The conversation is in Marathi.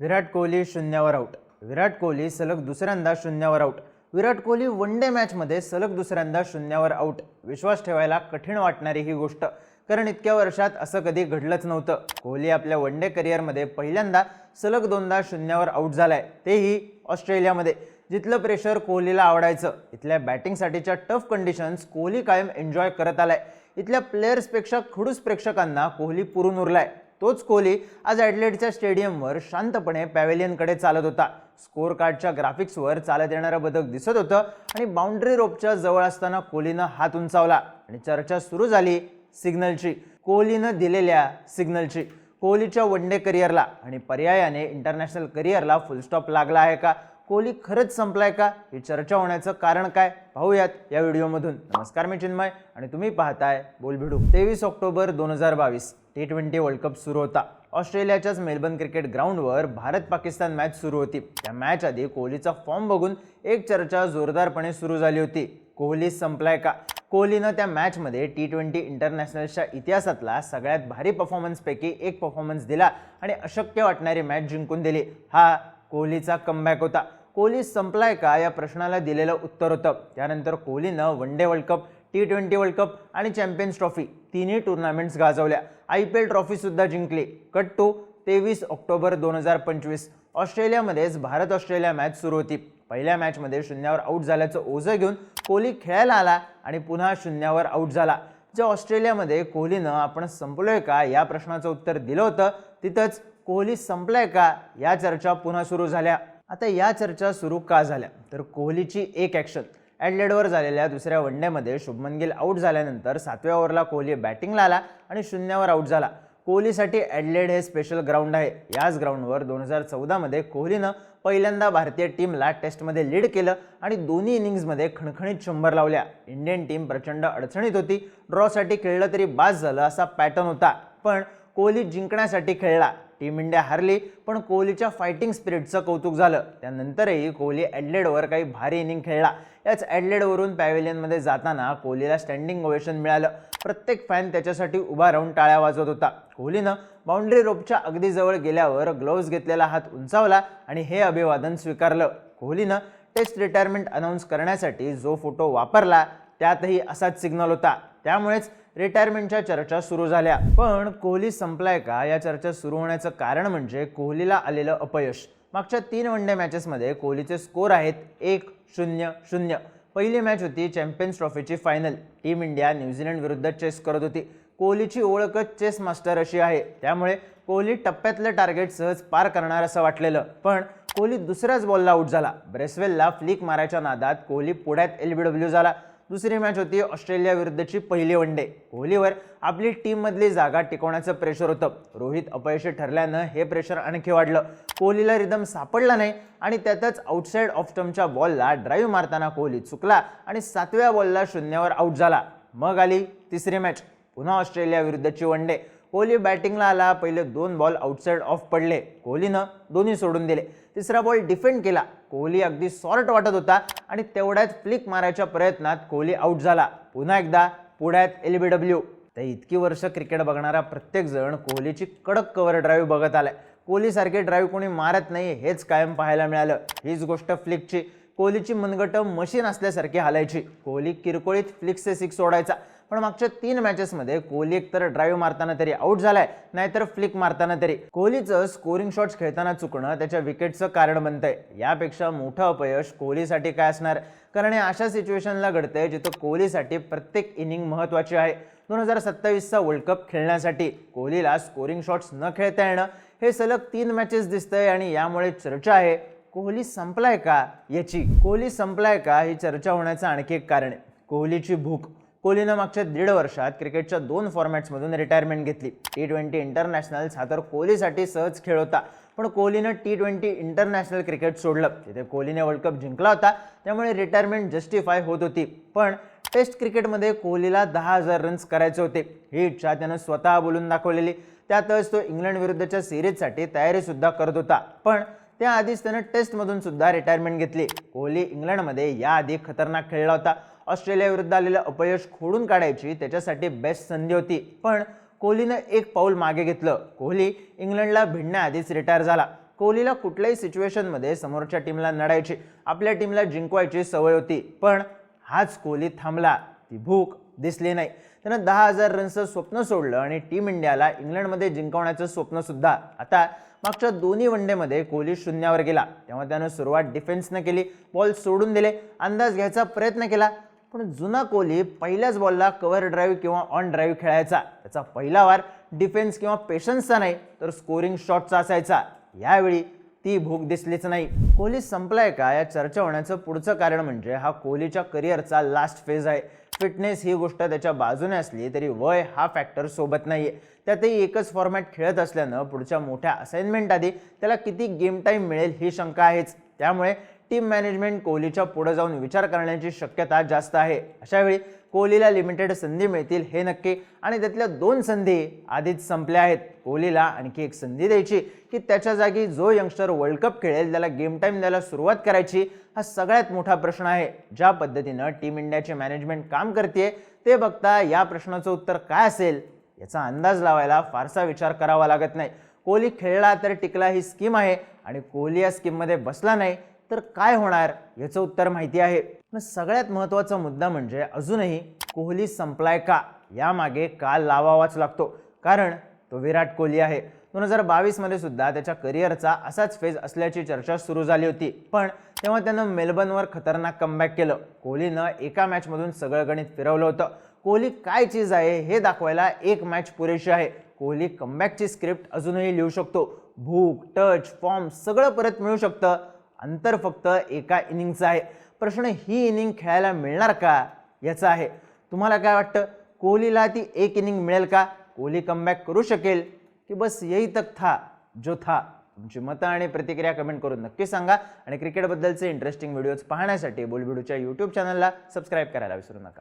विराट कोहली शून्यावर आऊट विराट कोहली सलग दुसऱ्यांदा शून्यावर out Virat Kohli one day मॅचमध्ये सलग दुसऱ्यांदा शून्यावर आऊट विश्वास ठेवायला कठीण वाटणारी ही गोष्ट. कारण इतक्या वर्षात असं कधी घडलंच नव्हतं. कोहली आपल्या वन डे करिअरमध्ये पहिल्यांदा सलग दोनदा शून्यावर आऊट झालाय. तेही ऑस्ट्रेलियामध्ये. जिथलं प्रेशर कोहलीला आवडायचं. इथल्या बॅटिंगसाठीच्या टफ कंडिशन्स कोहली कायम एन्जॉय करत आलाय. इथल्या प्लेयर्सपेक्षा खडूस प्रेक्षकांना कोहली पुरून उरलाय. तोच कोहली आज ॲडलेटच्या स्टेडियमवर शांतपणे पॅव्हेलियनकडे चालत होता. स्कोअर कार्डच्या ग्राफिक्सवर चालत येणारं बदक दिसत होतं आणि बाउंड्री रोपच्या जवळ असताना कोहलीनं हात उंचावला आणि चर्चा सुरू झाली सिग्नलची. कोहलीनं दिलेल्या सिग्नलची. कोहलीच्या वन डे करिअरला आणि पर्यायाने इंटरनॅशनल करिअरला फुलस्टॉप लागला आहे का? कोहली खरंच संपलाय का? ही चर्चा होण्याचं कारण काय? पाहूयात या व्हिडिओमधून. नमस्कार मी चिन्मय आणि तुम्ही पाहताय बोलभिडू. तेवीस ऑक्टोबर दोन हजार बावीस टी ट्वेंटी वर्ल्ड कप सुरू होता. ऑस्ट्रेलियाच्याच मेलबर्न क्रिकेट ग्राउंडवर भारत पाकिस्तान मॅच सुरू होती. त्या मॅच आधी कोहलीचा फॉर्म बघून एक चर्चा जोरदारपणे सुरू झाली होती. कोहली संपलाय का? कोहलीनं त्या मॅचमध्ये टी ट्वेंटी इंटरनॅशनलच्या इतिहासातला सगळ्यात भारी परफॉर्मन्सपैकी एक परफॉर्मन्स दिला आणि अशक्य वाटणारी मॅच जिंकून दिली. हा कोहलीचा कमबॅक होता. कोहली संपलाय का या प्रश्नाला दिलेलं उत्तर होतं. त्यानंतर कोहलीनं one day world cup T twenty world cup आणि चॅम्पियन्स ट्रॉफी तिन्ही टुर्नामेंट्स गाजवल्या. आय पी एल ट्रॉफीसुद्धा जिंकली. कट टू तेवीस ऑक्टोबर दोन हजार पंचवीस. ऑस्ट्रेलियामध्येच भारत ऑस्ट्रेलिया मॅच सुरू होती. पहिल्या मॅचमध्ये शून्यावर आऊट झाल्याचं ओझं घेऊन कोहली खेळायला आला आणि पुन्हा शून्यावर आऊट झाला. ज्या ऑस्ट्रेलियामध्ये कोहलीनं आपण संपलोय का या प्रश्नाचं उत्तर दिलं होतं तिथंच कोहली संपलाय का या चर्चा पुन्हा सुरू झाल्या. आता या चर्चा सुरू का झाल्या? तर कोहलीची एक ॲक्शन ॲडलेडवर झालेल्या दुसऱ्या वनडेमध्ये शुभमन गिल आऊट झाल्यानंतर सातव्या ओव्हरला कोहली बॅटिंगला आला आणि शून्यावर आऊट झाला. कोहलीसाठी ॲडलेड हे स्पेशल ग्राउंड आहे. याच ग्राउंडवर दोन हजार चौदामध्ये कोहलीनं पहिल्यांदा भारतीय टीमला टेस्टमध्ये लीड केलं आणि दोन्ही इनिंग्जमध्ये खणखणीत शंभर लावल्या. इंडियन टीम प्रचंड अडचणीत होती. ड्रॉसाठी खेळलं तरी बास झालं असा पॅटर्न होता. पण कोहली जिंकण्यासाठी खेळला. टीम इंडिया हारली पण कोहलीच्या फायटिंग स्पिरिटचं कौतुक झालं. त्यानंतरही कोहली ॲडलेडवर काही भारी इनिंग खेळला. याच ॲडलेडवरून पॅव्हिलियनमध्ये जाताना कोहलीला स्टँडिंग ओवेशन मिळालं. प्रत्येक फॅन त्याच्यासाठी उभा राहून टाळ्या वाजवत होता. कोहलीनं बाउंड्री रोपच्या अगदी जवळ गेल्यावर ग्लोव्ज घेतलेला हात उंचावला आणि हे अभिवादन स्वीकारलं. कोहलीनं टेस्ट रिटायरमेंट अनाऊन्स करण्यासाठी जो फोटो वापरला त्यातही असाच सिग्नल होता. त्यामुळेच रिटायरमेंटच्या चर्चा सुरू झाल्या. पण कोहली संपलाय का? या चर्चा सुरू होण्याचं कारण म्हणजे कोहलीला आलेलं अपयश. मागच्या तीन वन डे मॅचेसमध्ये कोहलीचे स्कोर आहेत एक शून्य शून्य. पहिली मॅच होती चॅम्पियन्स ट्रॉफीची फायनल टीम इंडिया न्यूझीलंड विरुद्ध चेस करत होती. कोहलीची ओळखच चेस मास्टर अशी आहे. त्यामुळे कोहली टप्प्यातलं टार्गेट सहज पार करणार असं वाटलेलं. पण कोहली दुसऱ्याच बॉलला आऊट झाला. ब्रेसवेलला फ्लिक मारायच्या नादात कोहली पुढ्यात एल बी डब्ल्यू झाला. दुसरी मॅच होती ऑस्ट्रेलिया विरुद्धची पहिली वन डे कोहलीवर आपली टीममधली जागा टिकवण्याचं प्रेशर होतं. रोहित अपयशी ठरल्यानं हे प्रेशर आणखी वाढलं. कोहलीला रिदम सापडला नाही आणि त्यातच आउटसाईड ऑफ स्टम्पच्या बॉलला ड्राईव्ह मारताना कोहली चुकला आणि सातव्या बॉलला शून्यावर आऊट झाला. मग आली तिसरी मॅच पुन्हा ऑस्ट्रेलिया विरुद्धची वन डे कोहली बॅटिंगला आला पहिले दोन बॉल आउटसाईड ऑफ पडले. कोहलीनं दोन्ही सोडून दिले. तिसरा बॉल डिफेंड केला. कोहली अगदी सॉर्ट वाटत होता आणि तेवढ्यात फ्लिक मारायच्या प्रयत्नात कोहली आऊट झाला. पुन्हा एकदा पुढ्यात एल बी डब्ल्यू तर इतकी वर्ष क्रिकेट बघणारा प्रत्येकजण कोहलीची कडक कवर ड्राईव्ह बघत आलाय. कोहलीसारखे ड्राईव्ह कोणी मारत नाही हेच कायम पाहायला मिळालं. हीच गोष्ट फ्लिकची कोहलीची मनगट मशीन असल्यासारखी हालायची. कोहली किरकोळीत फ्लिक्सचे सिक्स सोडायचा. पण मागच्या तीन मॅचेसमध्ये कोहली एकतर ड्राईव्ह मारताना तरी आउट झालाय नाहीतर फ्लिक मारताना तरी. कोहलीचं स्कोरिंग शॉट्स खेळताना चुकणं त्याच्या विकेटचं कारण बनतंय. यापेक्षा मोठं अपयश कोहलीसाठी काय असणार? कारण हे अशा सिच्युएशनला घडतंय जिथं कोहलीसाठी प्रत्येक इनिंग महत्त्वाची आहे. दोन हजार सत्तावीसचा वर्ल्ड कप खेळण्यासाठी कोहलीला स्कोरिंग शॉट्स न खेळता येणं हे सलग तीन मॅचेस दिसतंय आणि यामुळे चर्चा आहे. कोहली संपलाय का याची? कोहली संपलाय का? ही चर्चा होण्याचं आणखी एक कारण आहे. कोहलीची भूक. कोहलीनं मागच्या दीड वर्षात क्रिकेटच्या दोन फॉर्मॅट्समधून रिटायरमेंट घेतली. टी ट्वेंटी इंटरनॅशनल्स हा तर कोहलीसाठी सहज खेळ होता. पण कोहलीनं टी ट्वेंटी इंटरनॅशनल क्रिकेट सोडलं. तिथे कोहलीने वर्ल्ड कप जिंकला होता त्यामुळे रिटायरमेंट जस्टिफाय होत होती. पण टेस्ट क्रिकेटमध्ये कोहलीला दहा हजार रन्स करायचे होते. ही इच्छा त्यानं स्वतः बोलून दाखवलेली. त्यातच तो इंग्लंड विरुद्धच्या सिरीजसाठी तयारीसुद्धा करत होता. पण त्याआधीच त्यानं टेस्टमधून सुद्धा रिटायरमेंट घेतली. कोहली इंग्लंडमध्ये याआधी खतरनाक खेळला होता. ऑस्ट्रेलियाविरुद्ध आलेलं अपयश खोडून काढायची त्याच्यासाठी बेस्ट संधी होती. पण कोहलीनं एक पाऊल मागे घेतलं. कोहली इंग्लंडला भिडण्याआधीच रिटायर झाला. कोहलीला कुठल्याही सिच्युएशनमध्ये समोरच्या टीमला नडायची. आपल्या टीमला जिंकवायची सवय होती. पण हाच कोहली थांबला. ती भूक दिसली नाही. त्यानं दहा हजार रनचं स्वप्न सोडलं आणि टीम इंडियाला इंग्लंडमध्ये जिंकवण्याचं स्वप्नसुद्धा आता मागच्या दोन्ही वन डेमध्ये कोहली शून्यावर गेला. तेव्हा त्यानं सुरुवात डिफेन्सनं केली. बॉल सोडून दिले. अंदाज घ्यायचा प्रयत्न केला. पण जुना कोहली पहिल्याच बॉलला कव्हर ड्राईव्ह किंवा ऑन ड्राईव्ह खेळायचा. त्याचा पहिला वार डिफेन्स किंवा पेशन्सचा नाही तर स्कोरिंग शॉटचा असायचा. यावेळी ती भूक दिसलीच नाही. कोहली संपलाय का? या चर्चा होण्याचं पुढचं कारण म्हणजे हा कोहलीच्या करिअरचा लास्ट फेज आहे. फिटनेस ही गोष्ट त्याच्या बाजूने असली तरी वय हा फॅक्टर सोबत नाही आहे त्यातही एकच फॉर्मॅट खेळत असल्यानं पुढच्या मोठ्या असाइनमेंट आधी त्याला किती गेम टाईम मिळेल ही शंका आहेच. त्यामुळे टीम मॅनेजमेंट कोहलीच्या पुढे जाऊन विचार करण्याची शक्यता जास्त आहे. अशावेळी कोहलीला लिमिटेड संधी मिळतील हे नक्की. आणि त्यातल्या दोन संधी आधीच संपल्या आहेत. कोहलीला आणखी एक संधी द्यायची की त्याच्या जागी जो यंगस्टर वर्ल्ड कप खेळेल त्याला गेम टाईम द्यायला सुरुवात करायची हा सगळ्यात मोठा प्रश्न आहे. ज्या पद्धतीनं टीम इंडियाचे मॅनेजमेंट काम करते ते बघता या प्रश्नाचं उत्तर काय असेल याचा अंदाज लावायला फारसा विचार करावा लागत नाही. कोहली खेळला तर टिकला ही स्कीम आहे. आणि कोहली या स्कीममध्ये बसला नाही तर काय होणार याचं उत्तर माहिती आहे. पण सगळ्यात महत्त्वाचा मुद्दा म्हणजे अजूनही कोहली संपलाय का? यामागे काल लावावाच लागतो. कारण तो विराट कोहली आहे. दोन हजार बावीसमध्ये सुद्धा त्याच्या करिअरचा असाच फेज असल्याची चर्चा सुरू झाली होती. पण तेव्हा त्यानं मेलबर्नवर खतरनाक कमबॅक केलं. कोहलीनं एका मॅचमधून सगळं गणित फिरवलं होतं. कोहली काय चीज आहे हे दाखवायला एक मॅच पुरेशी आहे. कोहली कमबॅकची स्क्रिप्ट अजूनही लिहू शकतो. भूक टच फॉर्म सगळं परत मिळू शकतं. अंतर फक्त एका इनिंगचं आहे. प्रश्न ही इनिंग खेळायला मिळणार का? याचा आहे. तुम्हाला काय वाटतं? कोहलीला ती एक इनिंग मिळेल का? कोहली कमबॅक करू शकेल? की बस यही तक था जो था? तुमची मतं आणि प्रतिक्रिया कमेंट करून नक्की सांगा. आणि क्रिकेटबद्दलचे इंटरेस्टिंग व्हिडिओज पाहण्यासाठी बोलबिडूच्या यूट्यूब चॅनलला सबस्क्राईब करायला विसरू नका.